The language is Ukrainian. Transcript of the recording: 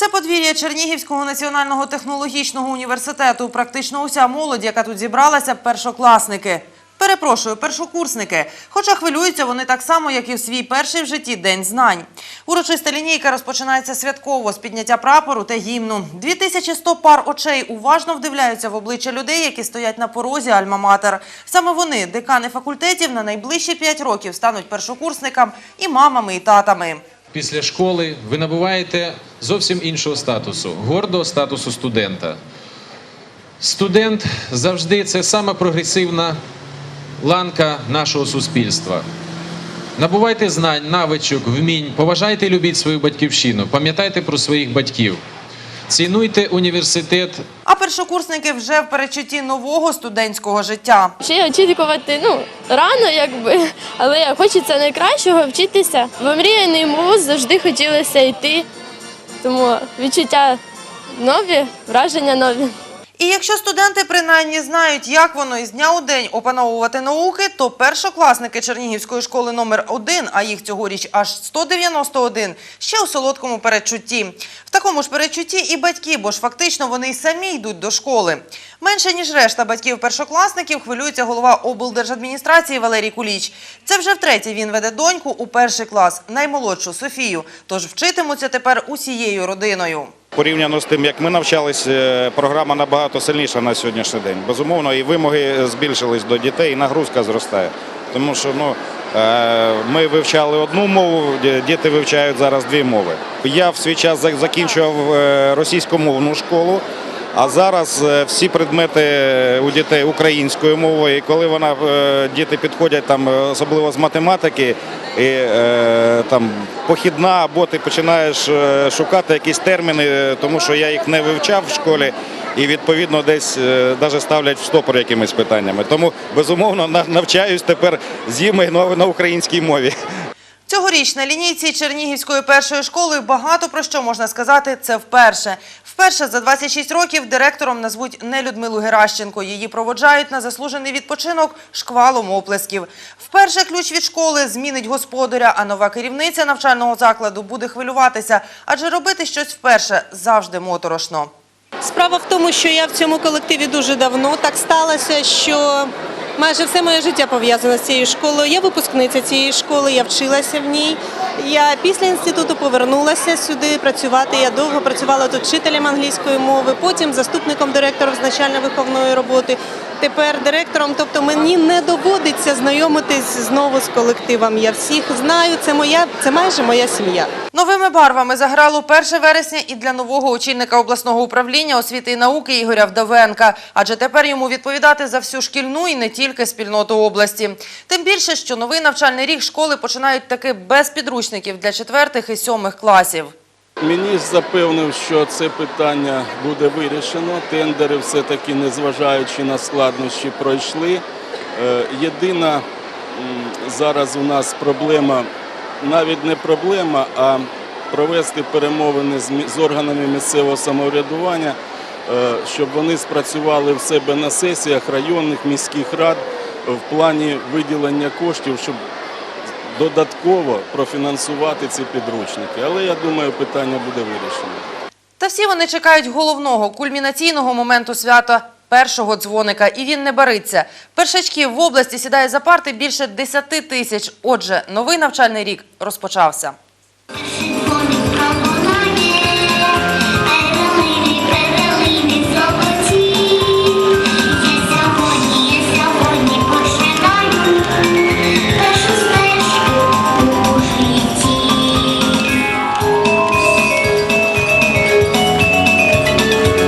Це подвір'я Чернігівського національного технологічного університету. Практично уся молодь, яка тут зібралася, першокласники. Перепрошую, першокурсники. Хоча хвилюються вони так само, як і в свій перший в житті день знань. Урочиста лінійка розпочинається святково з підняття прапору та гімну. 2100 пар очей уважно вдивляються в обличчя людей, які стоять на порозі Альма-Матер. Саме вони, декани факультетів, на найближчі 5 років стануть першокурсникам і мамами, і татами. Після школи ви набуваєте зовсім іншого статусу гордого статусу студента. Студент завжди це сама прогресивна ланка нашого суспільства. Набувайте знань, навичок, вмінь, поважайте і любіть свою батьківщину, пам'ятайте про своїх батьків, цінуйте університет А першокурсники вже в перечутті нового студентського життя. Ще очікувати ну рано, якби, але хочеться найкращого вчитися. В омріяний вуз завжди хотілося йти, тому відчуття нові, враження нові. І якщо студенти принаймні знають, як воно із дня у день опановувати науки, то першокласники Чернігівської школи номер 1 а їх цьогоріч аж 191, ще у солодкому передчутті. В такому ж передчутті і батьки, бо ж фактично вони й самі йдуть до школи. Менше ніж решта батьків-першокласників хвилюється голова облдержадміністрації Валерій Куліч. Це вже втретє він веде доньку у перший клас, наймолодшу Софію. Тож вчитимуться тепер усією родиною. Порівняно з тим, як ми навчались, е, програма набагато сильніша на сьогоднішній день. Безумовно, і вимоги збільшились до дітей, і нагрузка зростає. Тому що ну, е, ми вивчали одну мову, діти вивчають зараз дві мови. Я в свій час закінчував е, російськомовну школу. А зараз е, всі предмети у дітей українською мовою. І коли вона е, діти підходять там, е, особливо з математики, і е, там похідна, або ти починаєш е, шукати якісь терміни, е, тому що я їх не вивчав в школі. І відповідно десь навіть ставлять в стопор якимись питаннями. Тому безумовно на- навчаюсь тепер з ними на на українській мові. Цьогоріч на лінійці Чернігівської першої школи багато про що можна сказати це вперше. Вперше за 26 років директором назвуть не Людмилу Геращенко. Її проводжають на заслужений відпочинок шквалом оплесків. Вперше ключ від школи змінить господаря, а нова керівниця навчального закладу буде хвилюватися, адже робити щось вперше завжди моторошно. Справа в тому, що я в цьому колективі дуже давно. Так сталося, що майже все моє життя пов'язане з цією школою. Я випускниця цієї школи, я вчилася в ній. Я після інституту повернулася сюди працювати. Я довго працювала тут вчителем англійської мови, потім заступником директора з навчально-виховної роботи. Тепер директором, тобто мені не доводиться знайомитись знову з колективом. Я всіх знаю. Це моя, це майже моя сім'я. Новими барвами заграло 1 вересня і для нового очільника обласного управління освіти і науки Ігоря Вдовенка. Адже тепер йому відповідати за всю шкільну і не тільки спільноту області. Тим більше, що новий навчальний рік школи починають таки без підручників для четвертих і сьомих класів. Міністр запевнив, що це питання буде вирішено. Тендери все-таки, незважаючи на складнощі, пройшли. Е, Єдина зараз у нас проблема, навіть не проблема, а провести перемовини з органами місцевого самоврядування, е, щоб вони спрацювали в себе на сесіях районних міських рад в плані виділення коштів, щоб додатково профінансувати ці підручники. Але я думаю, питання буде вирішено. Та всі вони чекають головного, кульмінаційного моменту свята – першого дзвоника. І він не бариться. Першачків в області сідає за парти більше 10 тисяч. Отже, новий навчальний рік розпочався.